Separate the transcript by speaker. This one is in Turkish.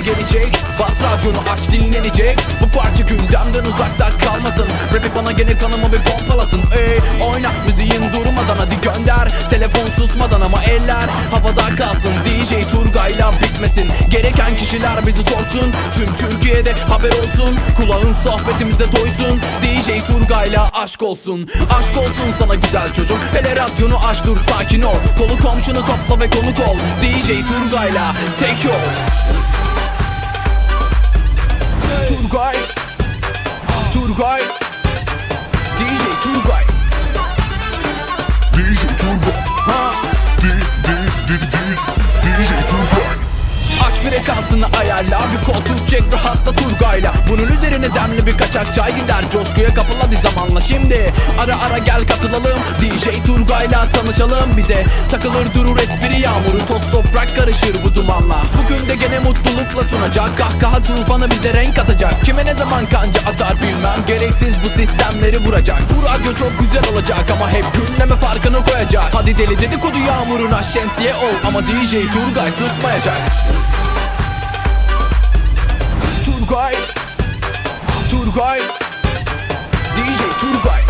Speaker 1: yeni gelecek Bas radyonu aç dinlenecek. Bu parça gündemden uzakta kalmasın. Rap'i bana gelir kanımı bir pompalasın. Ey oyna müziğin durmadan hadi gönder. Telefon susmadan ama eller havada kalsın. DJ Turgay'la bitmesin. Gereken kişiler bizi sorsun. Tüm Türkiye'de haber olsun. Kulağın sohbetimize doysun. DJ Turgay'la aşk olsun. Aşk olsun sana güzel çocuk. Hele radyonu aç dur sakin ol. Kolu komşunu topla ve konuk ol. DJ Turgay'la take yol Turgay. DJ Turgay.
Speaker 2: DJ Turbo
Speaker 1: Ha?
Speaker 2: D D D D DJ Turbo
Speaker 1: Aç frekansını ayarla Bir koltuk çek rahatla Turgay'la. Bunun üzerine demli bir kaçak çay gider Coşkuya kapıl hadi zamanla. Şimdi Ara ara gel Turgay'la tanışalım bize. Takılır durur espri yağmuru Toz toprak karışır bu dumanla. Bugün de gene mutlulukla sunacak. Kahkaha tufanı bize renk atacak. Kime ne zaman kanca atar bilmem. Gereksiz bu sistemleri vuracak. Bu radyo çok güzel olacak Ama hep gündeme farkını koyacak. Hadi deli dedikodu yağmuruna şemsiye ol Ama DJ Turgay susmayacak. Turgay. Turgay. DJ Turgay